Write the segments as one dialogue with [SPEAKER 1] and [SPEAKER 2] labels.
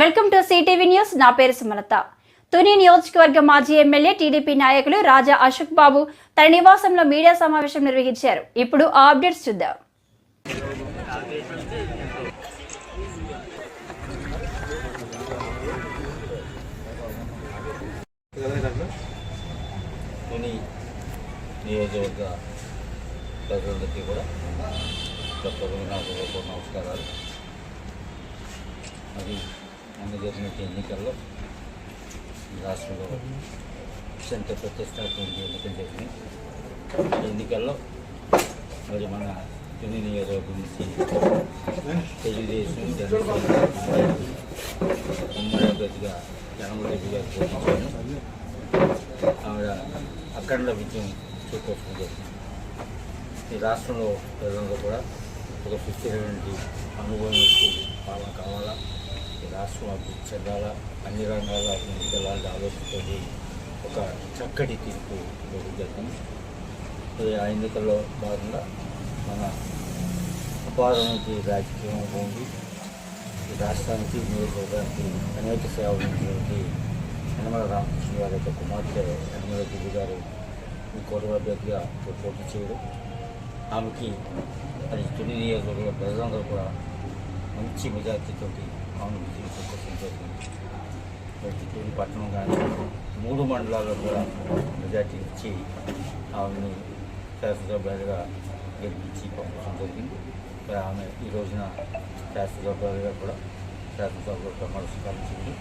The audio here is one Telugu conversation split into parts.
[SPEAKER 1] Welcome to CTV news. నా పేరు సుమలత. తుని నియోజకవర్గ మాజీ ఎమ్మెల్యే టీడీపీ నాయకులు రాజా అశోక్ బాబు తన నివాసంలో మీడియా సమావేశం నిర్వహించారు. ఇప్పుడు ఆ అప్డేట్స్ చూద్దాం.
[SPEAKER 2] తుని నియోజకవర్గ ప్రజలందరికీ కూడా నమస్కారాలు. అది మొన్న జరిగినటువంటి ఎన్నికల్లో రాష్ట్రంలో అత్యంత ప్రతిష్టాత్మక ఎన్నికలు జరిగినాయి. ఎన్నికల్లో మరి మన తుని నియోజకవర్గం నుంచి తెలుగుదేశం జనసేన ఉమ్మడి అభ్యర్థిగా జనమరెడ్డి గారు పోషించాను ఆవిడ అఖండ విజయం చూపించడం జరిగింది. ఈ రాష్ట్రంలో ప్రజలందరూ కూడా ఒక సుస్థిరమైన అనుభవం పాలన కావాలా? రాష్ట్రం అభివృద్ధి చెందాలా? అన్ని రంగాల అభివృద్ధి చెందాలని ఆలోచనతో ఒక చక్కటి తీర్పు ఇవ్వడం జరిగింది. ఆ ఎన్నికల్లో భాగంగా మన అపారమైన రాజకీయం ఉంది. ఈ రాష్ట్రానికి నియోజకవర్గానికి అనేక సేవలు యనమల రామకృష్ణ గారి యొక్క కుమార్తె యనమల దివ్య గారు ఈ కోటల అభ్యర్థిగా పోటీ చేయడం. ఆమెకి అది తుని నియోజకవర్గ ప్రజలందరూ కూడా మంచి మెజార్టీతో ఆమెను విజయం చిత్తూరు పట్టణం కానీ మూడు మండలాల్లో కూడా మెజార్టీ ఇచ్చి ఆమెని శాసనసభ్యులుగా గెలిపించి పంపించడం జరిగింది. మరి ఆమె ఈ రోజున శాసనసభ్యులుగా కూడా శాసనసభలో ప్రమాణ స్వీకరించింది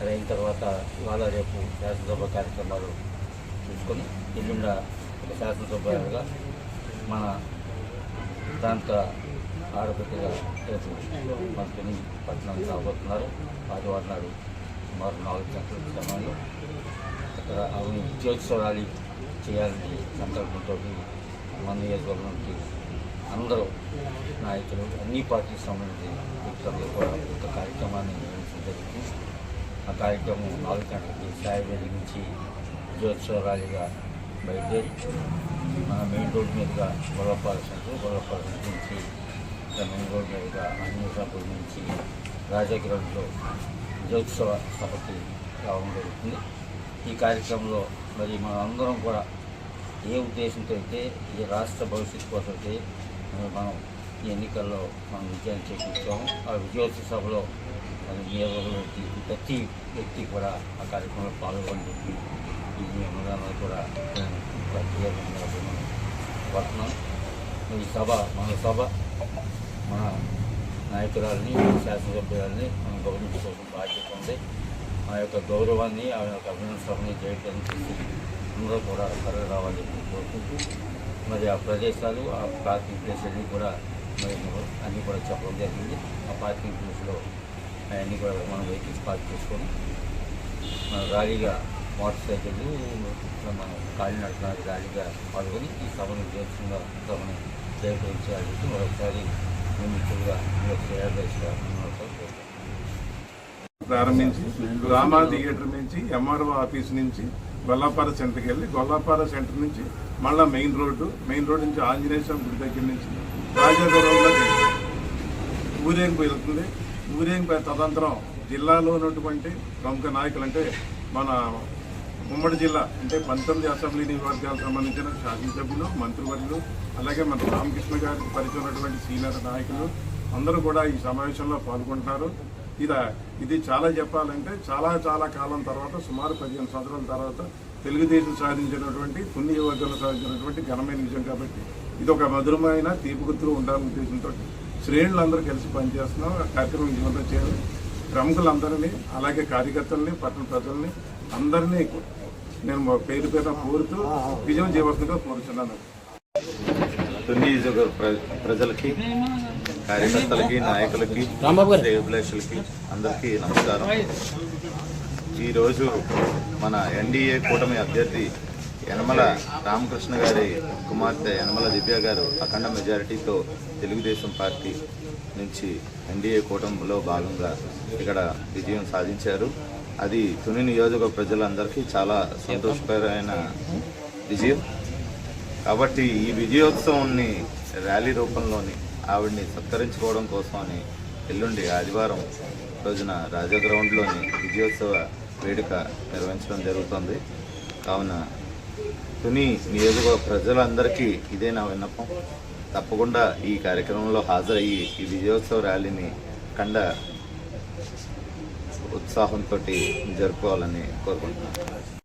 [SPEAKER 2] అది అయిన తర్వాత ఇవాళ రేపు శాసనసభ కార్యక్రమాలు చూసుకొని ఎల్లుండ ఒక శాసనసభ్యులుగా మన ప్రాంత ఆడబిడ్డగా రేపు మంత్రిని పట్టణానికి రాబోతున్నారు. ఆదివారం నాడు సుమారు నాలుగు గంటల సమయంలో అక్కడ ఆమె విజయోత్సవాలు చేయాలని సంకల్పంతో మన నియోజకవర్గం నుంచి అందరూ నాయకులు అన్ని పార్టీకి సంబంధించిన వ్యక్తులు కూడా ఒక కార్యక్రమాన్ని నిర్వహించడం జరిగింది. ఆ కార్యక్రమం నాలుగు గంటలకి సాయి నుంచి విజయోత్సవ ర్యాలీగా బయలుదేరి మన మెయిన్ రోడ్ మీదుగా గొల్లపాల సెంటర్ గొల్లపాల నుంచి మెయిన్ రోడ్ మీదుగా నుంచి రాజాగ్రౌండ్లో విజయోత్సవ సభకి రావడం జరుగుతుంది. ఈ కార్యక్రమంలో మరి మనం అందరం కూడా ఏ ఉద్దేశంతో అయితే ఈ రాష్ట్ర భవిష్యత్తు కోసం అయితే మనం ఈ ఎన్నికల్లో మనం విజయాన్ని చేకూర్చాము. ఆ విజయోత్సవ సభలో మరి నియోజకవర్గంలోకి ప్రతి వ్యక్తి కూడా ఆ కార్యక్రమంలో పాల్గొని చెప్పి ఈ నియమనాలను కూడా నేను ప్రత్యేకంగా మనం ఈ సభ మన సభ మన నాయకురాలని శాసనసభ్యురాలని మనం గౌరవించుకోవాల్సిన బాధ్యత ఉంది. ఆ యొక్క గౌరవాన్ని ఆ యొక్క అభినందనని సభని చేయడం చేసి అందరూ కూడా త్వరగా రావాలని కోరుకుంటూ మరి ఆ ప్రదేశాలు ఆ పార్కింగ్ ప్లేస్ అన్నీ కూడా మరి అన్నీ కూడా చెప్పడం జరిగింది. ఆ పార్కింగ్ ప్లేస్లో అవన్నీ కూడా మనం వెహికల్స్ పార్క్ చేసుకొని మన ర్యాలీగా మోటార్ సైకిళ్ళు మనం కాలినడక ర్యాలీగా పాల్గొని ఈ సభను విజయోత్సవంగా సభను చేయటం చెప్పి మరొకసారి
[SPEAKER 3] ప్రారంభించి రామా థియేటర్ నుంచి ఎంఆర్ఓ ఆఫీస్ నుంచి గొల్లాపార సెంటర్కి వెళ్ళి గొల్లాపార సెంటర్ నుంచి మళ్ళా మెయిన్ రోడ్డు మెయిన్ రోడ్ నుంచి ఆంజనేయ స్వామి గుడి దగ్గర నుంచి రాజాగౌరవంలోకి ఊరేగింపు వెళ్తుంది. ఊరేగింపు తదంతరం జిల్లాలో ఉన్నటువంటి ప్రముఖ నాయకులు అంటే మన ఉమ్మడి జిల్లా అంటే పంతొమ్మిది అసెంబ్లీ నియోజకవర్గాలకు సంబంధించిన శాసనసభ్యులు మంత్రివర్యులు అలాగే మన రామకృష్ణ గారికి పరిచయం ఉన్నటువంటి సీనియర్ నాయకులు అందరూ కూడా ఈ సమావేశంలో పాల్గొంటున్నారు. ఇది ఇది చాలా చెప్పాలంటే చాలా చాలా కాలం తర్వాత సుమారు పదిహేను సంవత్సరాల తర్వాత తెలుగుదేశం సాధించినటువంటి పుణ్యవర్గంలో సాధించినటువంటి ఘనమైన విజయం కాబట్టి ఇది ఒక మధురమైన తీపి గుర్తులు ఉండాలనే ఉద్దేశంతో శ్రేణులందరూ కలిసి పనిచేస్తున్నాం. కార్యక్రమం విజయవంతం చేయాలి. ప్రముఖులందరినీ అలాగే కార్యకర్తలని పట్టణ ప్రజల్ని అందరినీ నేను మా పేరు పేరు కోరుతూ విజయం చేయవలసిందిగా కోరుతున్నాను
[SPEAKER 4] ప్రజలకి కార్యకర్తలకి నాయకులకి శ్రేయోభిలాషులకి అందరికీ నమస్కారం. ఈరోజు మన ఎన్డీఏ కూటమి అభ్యర్థి యనమల రామకృష్ణ గారి కుమార్తె యనమల దివ్య గారు అఖండ మెజారిటీతో తెలుగుదేశం పార్టీ నుంచి ఎన్డీఏ కూటమిలో భాగంగా ఇక్కడ విజయం సాధించారు. అది తుని నియోజక ప్రజలందరికీ చాలా సంతోషకరమైన విజయం. కాబట్టి ఈ విజయోత్సవాన్ని ర్యాలీ రూపంలోని ఆవిడ్ని సత్కరించుకోవడం కోసం అని ఎల్లుండి ఆదివారం రోజున రాజా గ్రౌండ్లోని విజయోత్సవ వేడుక నిర్వహించడం జరుగుతుంది. కావున తుని నియోజక ప్రజలందరికీ ఇదే నా విన్నపం. తప్పకుండా ఈ కార్యక్రమంలో హాజరయ్యి ఈ విజయోత్సవ ర్యాలీని కండ ఉత్సాహంతో జరుపుకోవాలని కోరుకుంటున్నాను.